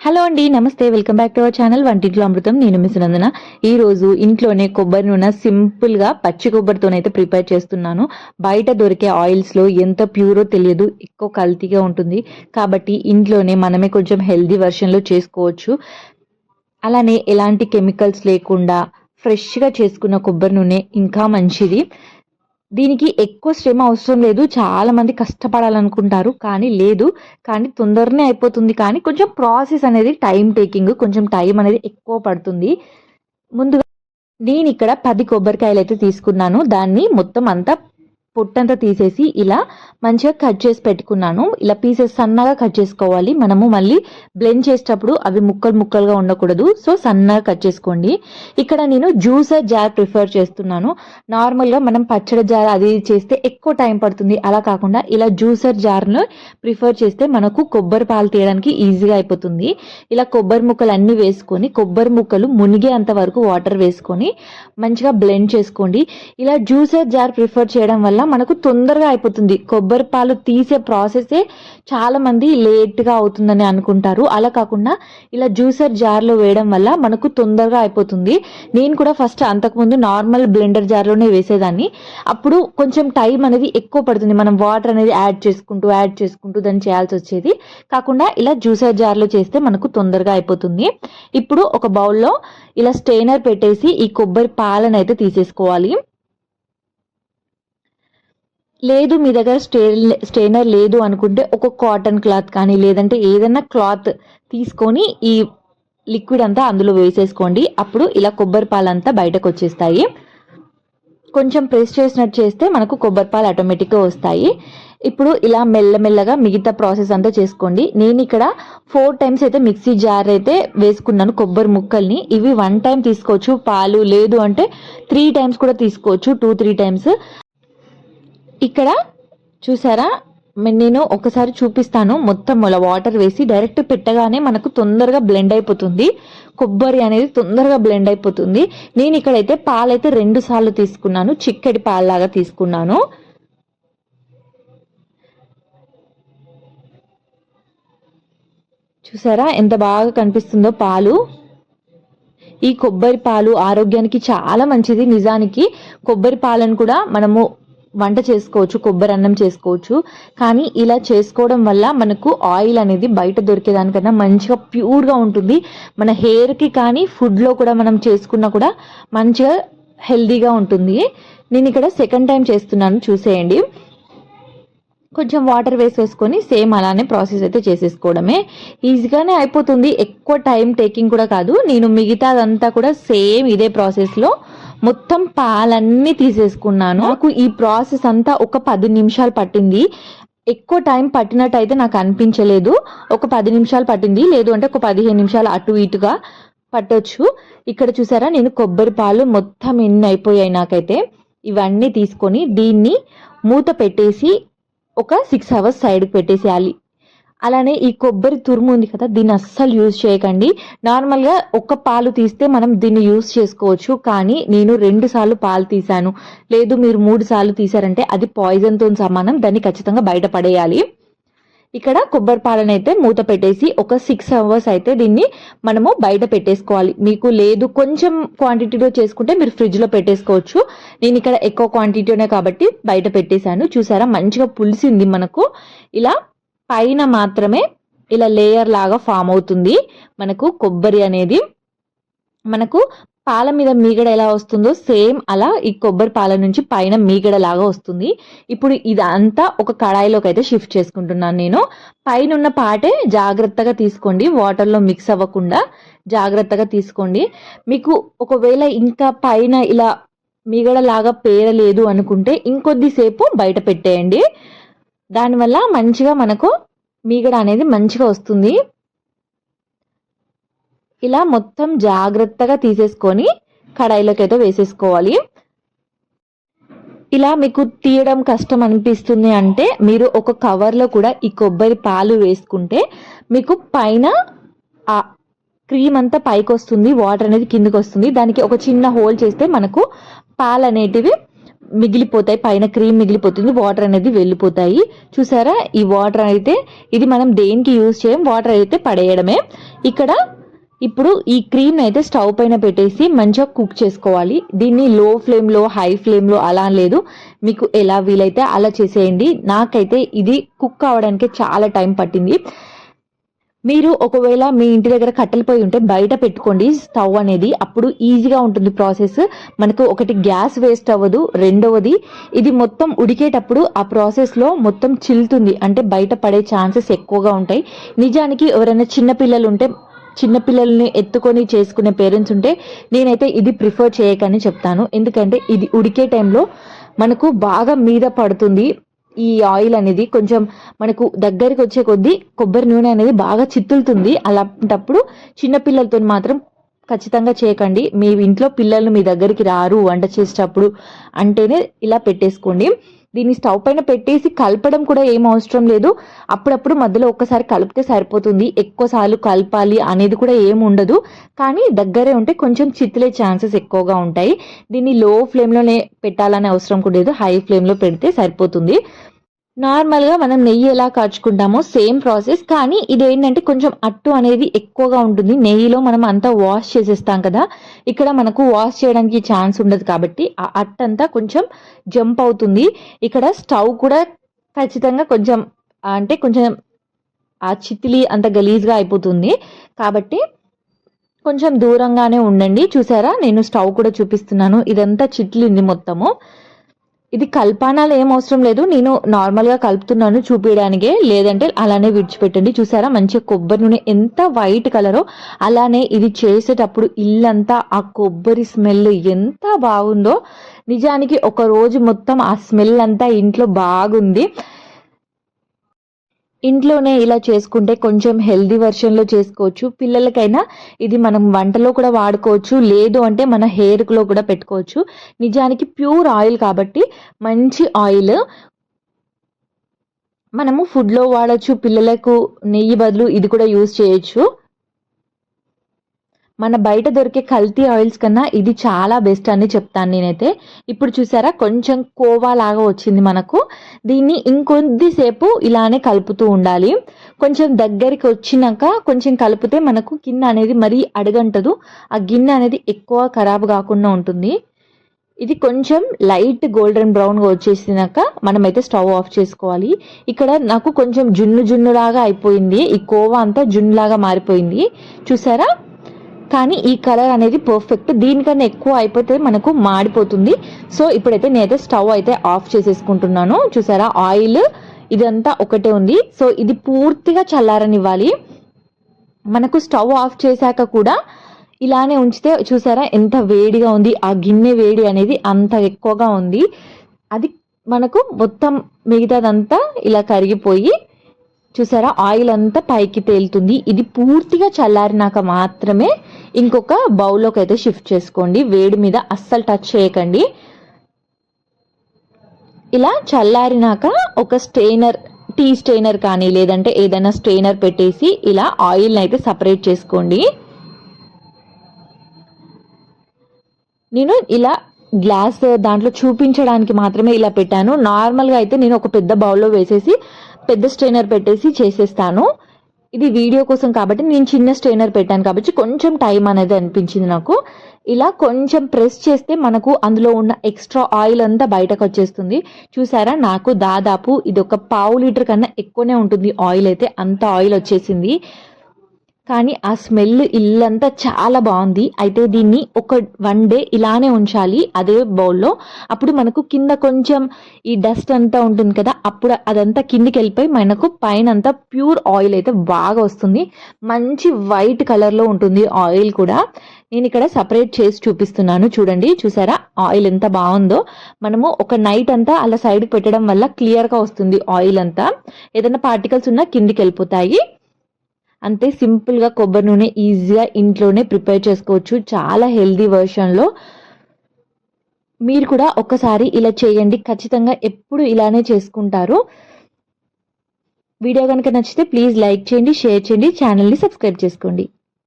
Hello అండి నమస్తే welcome back to our channel వంటింట్లో అమృతం. నేను మిస్ నందన ఈ రోజు ఇంట్లోనే కొబ్బరి నూనె సింపుల్గా పచ్చి కొబ్బరితోనైతే ప్రిపేర్ చేస్తున్నాను. బయట దొరికే ఆయిల్స్లో ఎంత ప్యూరో తెలియదు ఎక్కువ కల్తీగా ఉంటుంది. కాబట్టి ఇంట్లోనే మనమే కొంచెం హెల్దీ వెర్షన్లో చేసుకోవచ్చు. అలానే ఎలాంటి కెమికల్స్ లేకుండా ఫ్రెష్గా చేసుకున్న కొబ్బరి నూనె ఇంకా మంచిది. దీనికి ఎక్కువ శ్రమ అవసరం లేదు. చాలా మంది కష్టపడాలనుకుంటారు. కానీ లేదు. కానీ తొందరనే అయిపోతుంది. కానీ కొంచెం ప్రాసెస్ అనేది టైం టేకింగ్ కొంచెం టైం అనేది ఎక్కువ పడుతుంది. ముందుగా నేను ఇక్కడ పది కొబ్బరికాయలు అయితే తీసుకున్నాను. దాన్ని మొత్తం అంతా పొట్టంతా తీసేసి ఇలా మంచిగా కట్ చేసి పెట్టుకున్నాను. ఇలా పీసెస్ సన్నగా కట్ చేసుకోవాలి. మనము మళ్ళీ బ్లెండ్ చేసేటప్పుడు అవి ముక్కలు ముక్కలుగా ఉండకూడదు. సో సన్నగా కట్ చేసుకోండి. ఇక్కడ నేను జ్యూసర్ జార్ ప్రిఫర్ చేస్తున్నాను. నార్మల్గా మనం పచ్చడి జార్ అది చేస్తే ఎక్కువ టైం పడుతుంది. అలా కాకుండా ఇలా జ్యూసర్ జార్ను ప్రిఫర్ చేస్తే మనకు కొబ్బరి పాలు తీయడానికి ఈజీగా అయిపోతుంది. ఇలా కొబ్బరి ముక్కలు అన్నీ వేసుకొని కొబ్బరి ముక్కలు మునిగేంత వరకు వాటర్ వేసుకొని మంచిగా బ్లెండ్ చేసుకోండి. ఇలా జ్యూసర్ జార్ ప్రిఫర్ చేయడం వల్ల మనకు తొందరగా అయిపోతుంది. కొబ్బరి పాలు తీసే ప్రాసెసే చాలా మంది లేట్గా అవుతుందని అనుకుంటారు. అలా కాకుండా ఇలా జ్యూసర్ జార్లో వేయడం వల్ల మనకు తొందరగా అయిపోతుంది. నేను కూడా ఫస్ట్ అంతకుముందు నార్మల్ బ్లెండర్ జార్లోనే వేసేదాన్ని. అప్పుడు కొంచెం టైం అనేది ఎక్కువ పడుతుంది. మనం వాటర్ అనేది యాడ్ చేసుకుంటూ యాడ్ చేసుకుంటూ దాన్ని చేయాల్సి వచ్చేది. కాకుండా ఇలా జ్యూసర్ జార్లో చేస్తే మనకు తొందరగా అయిపోతుంది. ఇప్పుడు ఒక బౌల్లో ఇలా స్టెయినర్ పెట్టేసి ఈ కొబ్బరి పాలను అయితే తీసేసుకోవాలి. లేదు మీ దగ్గర స్టే స్టెయినర్ లేదు అనుకుంటే ఒక కాటన్ క్లాత్ కానీ లేదంటే ఏదైనా క్లాత్ తీసుకొని ఈ లిక్విడ్ అంతా అందులో వేసేసుకోండి. అప్పుడు ఇలా కొబ్బరి పాలంతా బయటకు వచ్చేస్తాయి. కొంచెం ప్రెస్ చేసినట్టు చేస్తే మనకు కొబ్బరి పాలు ఆటోమేటిక్గా వస్తాయి. ఇప్పుడు ఇలా మెల్లమెల్లగా మిగతా ప్రాసెస్ అంతా చేసుకోండి. నేను ఇక్కడ ఫోర్ టైమ్స్ అయితే మిక్సీ జార్ అయితే వేసుకున్నాను కొబ్బరి ముక్కల్ని. ఇవి వన్ టైం తీసుకోవచ్చు. పాలు లేదు అంటే త్రీ టైమ్స్ కూడా తీసుకోవచ్చు. Two three times. ఇక్కడ చూసారా? నేను ఒకసారి చూపిస్తాను. మొత్తం అలా వాటర్ వేసి డైరెక్ట్ పెట్టగానే మనకు తొందరగా బ్లెండ్ అయిపోతుంది. కొబ్బరి అనేది తొందరగా బ్లెండ్ అయిపోతుంది. నేను ఇక్కడైతే పాలైతే రెండు సార్లు తీసుకున్నాను. చిక్కటి పాలలాగా తీసుకున్నాను. చూసారా? ఎంత బాగా కనిపిస్తుందో పాలు. ఈ కొబ్బరి పాలు ఆరోగ్యానికి చాలా మంచిది. నిజానికి కొబ్బరి పాలను కూడా మనము వంట చేసుకోవచ్చు కొబ్బరి అన్నం చేసుకోవచ్చు. కానీ ఇలా చేసుకోవడం వల్ల మనకు ఆయిల్ అనేది బయట దొరికేదానికన్నా మంచిగా ప్యూర్గా ఉంటుంది. మన హెయిర్కి కానీ ఫుడ్లో కూడా మనం చేసుకున్నా కూడా మంచిగా హెల్దీగా ఉంటుంది. నేను ఇక్కడ సెకండ్ టైం చేస్తున్నాను చూసేయండి. కొంచెం వాటర్ వేసేసుకొని సేమ్ అలానే ప్రాసెస్ అయితే చేసేసుకోవడమే. ఈజీగానే అయిపోతుంది. ఎక్కువ టైం టేకింగ్ కూడా కాదు. నేను మిగతాదంతా కూడా సేమ్ ఇదే ప్రాసెస్లో మొత్తం పాలన్నీ తీసేసుకున్నాను. నాకు ఈ ప్రాసెస్ అంతా ఒక పది నిమిషాలు పట్టింది. ఎక్కువ టైం పట్టినట్టు అయితే నాకు అనిపించలేదు. ఒక పది నిమిషాలు పట్టింది. లేదు అంటే ఒక పదిహేను నిమిషాలు అటు ఇటుగా పట్టొచ్చు. ఇక్కడ చూసారా నేను కొబ్బరి పాలు మొత్తం ఎన్ని అయిపోయాయి నాకైతే. ఇవన్నీ తీసుకొని దీన్ని మూత పెట్టేసి ఒక సిక్స్ అవర్స్ సైడ్కి పెట్టేసేయాలి. అలానే ఈ కొబ్బరి తురుము ఉంది కదా దీన్ని అస్సలు యూజ్ చేయకండి. నార్మల్గా ఒక్క పాలు తీస్తే మనం దీన్ని యూజ్ చేసుకోవచ్చు. కానీ నేను రెండు సార్లు పాలు తీసాను లేదు మీరు మూడు సార్లు తీసారంటే అది పాయిజన్తో సమానం. దాన్ని ఖచ్చితంగా బయట పడేయాలి. ఇక్కడ కొబ్బరి పాలను అయితే మూత పెట్టేసి ఒక సిక్స్ అవర్స్ అయితే దీన్ని మనము బయట పెట్టేసుకోవాలి. మీకు లేదు కొంచెం క్వాంటిటీలో చేసుకుంటే మీరు ఫ్రిడ్జ్లో పెట్టేసుకోవచ్చు. నేను ఇక్కడ ఎక్కువ క్వాంటిటీనే కాబట్టి బయట పెట్టేశాను. చూసారా మంచిగా పులిసింది మనకు. ఇలా పైన మాత్రమే ఇలా లేయర్ లాగా ఫామ్ అవుతుంది. మనకు కొబ్బరి అనేది మనకు పాల మీద మీగడ ఎలా వస్తుందో సేమ్ అలా ఈ కొబ్బరి పాల నుంచి పైన మీగడ లాగా వస్తుంది. ఇప్పుడు ఇదంతా ఒక కడాయిలోకి అయితే షిఫ్ట్ చేసుకుంటున్నాను నేను. పైన ఉన్న పాటే జాగ్రత్తగా తీసుకోండి. వాటర్లో మిక్స్ అవ్వకుండా జాగ్రత్తగా తీసుకోండి. మీకు ఒకవేళ ఇంకా పైన ఇలా మీగడలాగా పేరలేదు అనుకుంటే ఇంకొద్దిసేపు బయట పెట్టేయండి. దానివల్ల మంచిగా మనకు మీగడ అనేది మంచిగా వస్తుంది. ఇలా మొత్తం జాగ్రత్తగా తీసేసుకొని కడాయిలోకి అయితే వేసేసుకోవాలి. ఇలా మీకు తీయడం కష్టం అనిపిస్తుంది అంటే మీరు ఒక కవర్లో కూడా ఈ కొబ్బరి పాలు వేసుకుంటే మీకు పైన ఆ క్రీమ్ అంతా పైకి వస్తుంది వాటర్ అనేది కిందకి వస్తుంది దానికి ఒక చిన్న హోల్ చేస్తే మనకు పాలు అనేటివి మిగిలిపోతాయి పైన క్రీమ్ మిగిలిపోతుంది వాటర్ అనేది వెళ్ళిపోతాయి. చూసారా? ఈ వాటర్ అయితే ఇది మనం దేనికి యూజ్ చేయం? వాటర్ అయితే పడేయడమే. ఇక్కడ ఇప్పుడు ఈ క్రీమ్ అయితే స్టవ్ పైన పెట్టేసి మంచిగా కుక్ చేసుకోవాలి. దీన్ని లో ఫ్లేమ్లో హై ఫ్లేమ్లో అలా లేదు. మీకు ఎలా వీలైతే అలా చేసేయండి. నాకైతే ఇది కుక్ అవడానికి చాలా టైం పట్టింది. మీరు ఒకవేళ మీ ఇంటి దగ్గర కట్టెలు పోయి ఉంటే బయట పెట్టుకోండి. స్టవ్ అనేది అప్పుడు ఈజీగా ఉంటుంది ప్రాసెస్. మనకు ఒకటి గ్యాస్ వేస్ట్ అవ్వదు. రెండవది ఇది మొత్తం ఉడికేటప్పుడు ఆ ప్రాసెస్లో మొత్తం చిల్లుతుంది. అంటే బయట పడే ఛాన్సెస్ ఎక్కువగా ఉంటాయి. నిజానికి ఎవరైనా చిన్న పిల్లలు ఉంటే చిన్నపిల్లల్ని ఎత్తుకొని చేసుకునే పేరెంట్స్ ఉంటే నేనైతే ఇది ప్రిఫర్ చేయకని చెప్తాను. ఎందుకంటే ఇది ఉడికే టైంలో మనకు బాగా మీద పడుతుంది. ఈ ఆయిల్ అనేది కొంచెం మనకు దగ్గరికి వచ్చే కొద్దీ కొబ్బరి నూనె అనేది బాగా చిత్తులుతుంది. అలాంటప్పుడు చిన్నపిల్లలతో మాత్రం ఖచ్చితంగా చేయకండి. మీ ఇంట్లో పిల్లలు మీ దగ్గరికి రారు వంట చేసేటప్పుడు అంటేనే ఇలా పెట్టేసుకోండి. దీన్ని స్టవ్ పైన పెట్టేసి కలపడం కూడా ఏం అవసరం లేదు. అప్పుడప్పుడు మధ్యలో ఒక్కసారి కలిపితే సరిపోతుంది. ఎక్కువసార్లు కలపాలి అనేది కూడా ఏం ఉండదు. కానీ దగ్గరే ఉంటే కొంచెం చిత్తులే ఛాన్సెస్ ఎక్కువగా ఉంటాయి. దీన్ని లో ఫ్లేమ్లోనే పెట్టాలనే అవసరం కూడా లేదు. హై ఫ్లేమ్లో పెడితే సరిపోతుంది. నార్మల్గా మనం నెయ్యి ఎలా కాచుకుంటామో సేమ్ ప్రాసెస్ కానీ ఇది ఏంటంటే కొంచెం అట్టు అనేది ఎక్కువగా ఉంటుంది. నెయ్యిలో మనం అంతా వాష్ చేసేస్తాం కదా ఇక్కడ మనకు వాష్ చేయడానికి ఛాన్స్ ఉండదు కాబట్టి ఆ అట్టు అంతా కొంచెం జంప్ అవుతుంది. ఇక్కడ స్టవ్ కూడా ఖచ్చితంగా కొంచెం అంటే కొంచెం ఆ చితిలి అంత గలీజ్గా అయిపోతుంది. కాబట్టి కొంచెం దూరంగానే ఉండండి. చూసారా? నేను స్టవ్ కూడా చూపిస్తున్నాను. ఇదంతా చిట్లింది మొత్తము. ఇది కల్పానాలు ఏం అవసరం లేదు. నేను నార్మల్గా కలుపుతున్నాను చూపించడానికే లేదంటే అలానే విడిచిపెట్టండి. చూసారా? మంచిగా కొబ్బరి నూనె ఎంత వైట్ కలరో అలానే ఇది చేసేటప్పుడు ఇల్లంతా ఆ కొబ్బరి స్మెల్ ఎంత బాగుందో. నిజానికి ఒక రోజు మొత్తం ఆ స్మెల్ అంతా ఇంట్లో బాగుంది. ఇంట్లోనే ఇలా చేసుకుంటే కొంచెం హెల్దీ వెర్షన్లో చేసుకోవచ్చు. పిల్లలకైనా ఇది మనం వంటలో కూడా వాడుకోవచ్చు. లేదు అంటే మన హెయిర్లో కూడా పెట్టుకోవచ్చు. నిజానికి ప్యూర్ ఆయిల్ కాబట్టి మంచి ఆయిల్. మనము ఫుడ్లో వాడచ్చు. పిల్లలకు నెయ్యి బదులు ఇది కూడా యూస్ చేయొచ్చు. మన బయట దొరికే కల్తీ ఆయిల్స్ కన్నా ఇది చాలా బెస్ట్ అని చెప్తాను నేనైతే. ఇప్పుడు చూసారా? కొంచెం కోవా లాగా వచ్చింది మనకు. దీన్ని ఇంకొద్దిసేపు ఇలానే కలుపుతూ ఉండాలి. కొంచెం దగ్గరికి వచ్చినాక కొంచెం కలిపితే మనకు గిన్నె అనేది మరీ అడగంటదు. ఆ గిన్నె అనేది ఎక్కువ ఖరాబ్ కాకుండా ఉంటుంది. ఇది కొంచెం లైట్ గోల్డెన్ బ్రౌన్గా వచ్చేసినాక మనమైతే స్టవ్ ఆఫ్ చేసుకోవాలి. ఇక్కడ నాకు కొంచెం జున్ను జున్నులాగా అయిపోయింది. ఈ కోవా అంతా జున్నులాగా మారిపోయింది. చూసారా? కానీ ఈ కలర్ అనేది పర్ఫెక్ట్ దీనికన్నా ఎక్కువ అయిపోతే మనకు మాడిపోతుంది. సో ఇప్పుడైతే నేనైతే స్టవ్ అయితే ఆఫ్ చేసేసుకుంటున్నాను. చూసారా? ఆయిల్ ఇదంతా ఒకటే ఉంది. సో ఇది పూర్తిగా చల్లారనివ్వాలి. మనకు స్టవ్ ఆఫ్ చేశాక కూడా ఇలానే ఉంచితే చూసారా? ఎంత వేడిగా ఉంది. ఆ గిన్నె వేడి అనేది అంత ఎక్కువగా ఉంది. అది మనకు మొత్తం మిగతాదంతా ఇలా కరిగిపోయి చూసారా? ఆయిల్ అంతా పైకి తేలుతుంది. ఇది పూర్తిగా చల్లారినాక మాత్రమే ఇంకొక బౌల్లోకి అయితే షిఫ్ట్ చేసుకోండి. వేడి మీద అస్సలు టచ్ చేయకండి. ఇలా చల్లారినాక ఒక స్టెయినర్ టీ స్టెయినర్ కానీ లేదంటే ఏదైనా స్టెయినర్ పెట్టేసి ఇలా ఆయిల్ని అయితే సపరేట్ చేసుకోండి. నేను ఇలా గ్లాస్ దాంట్లో చూపించడానికి మాత్రమే ఇలా పెట్టాను. నార్మల్గా అయితే నేను ఒక పెద్ద బౌల్లో వేసేసి పెద్ద స్టెయినర్ పెట్టేసి చేసేస్తాను. ఇది వీడియో కోసం కాబట్టి నేను చిన్న స్ట్రైనర్ పెట్టాను కాబట్టి కొంచెం టైం అనేది అనిపించింది నాకు. ఇలా కొంచెం ప్రెస్ చేస్తే మనకు అందులో ఉన్న ఎక్స్ట్రా ఆయిల్ అంతా బయటకు వచ్చేస్తుంది. చూసారా? నాకు దాదాపు ఇది ఒక పావు లీటర్ కన్నా ఎక్కువనే ఉంటుంది ఆయిల్ అయితే. అంత ఆయిల్ వచ్చేసింది. కానీ ఆ స్మెల్ ఇల్లంతా చాలా బాగుంది. అయితే దీన్ని ఒక వన్ డే ఇలానే ఉంచాలి అదే బౌల్లో అప్పుడు మనకు కింద కొంచెం ఈ డస్ట్ అంతా ఉంటుంది కదా అప్పుడు అదంతా కిందికి వెళ్ళిపోయి మనకు పైన అంతా ప్యూర్ ఆయిల్ అయితే బాగా వస్తుంది. మంచి వైట్ కలర్లో ఉంటుంది ఆయిల్ కూడా. నేను ఇక్కడ సపరేట్ చేసి చూపిస్తున్నాను. చూడండి చూసారా? ఆయిల్ ఎంత బాగుందో. మనము ఒక నైట్ అంతా అలా సైడ్కి పెట్టడం వల్ల క్లియర్గా వస్తుంది ఆయిల్ అంతా. ఏదైనా పార్టికల్స్ ఉన్నా కిందికి వెళ్ళిపోతాయి. అంతే సింపుల్గా కొబ్బరి నూనె ఈజీగా ఇంట్లోనే ప్రిపేర్ చేసుకోవచ్చు. చాలా హెల్దీ వర్షన్లో మీరు కూడా ఒకసారి ఇలా చేయండి. ఖచ్చితంగా ఎప్పుడు ఇలానే చేసుకుంటారు. వీడియో కనుక నచ్చితే ప్లీజ్ లైక్ చేయండి షేర్ చేయండి ఛానల్ని సబ్స్క్రైబ్ చేసుకోండి.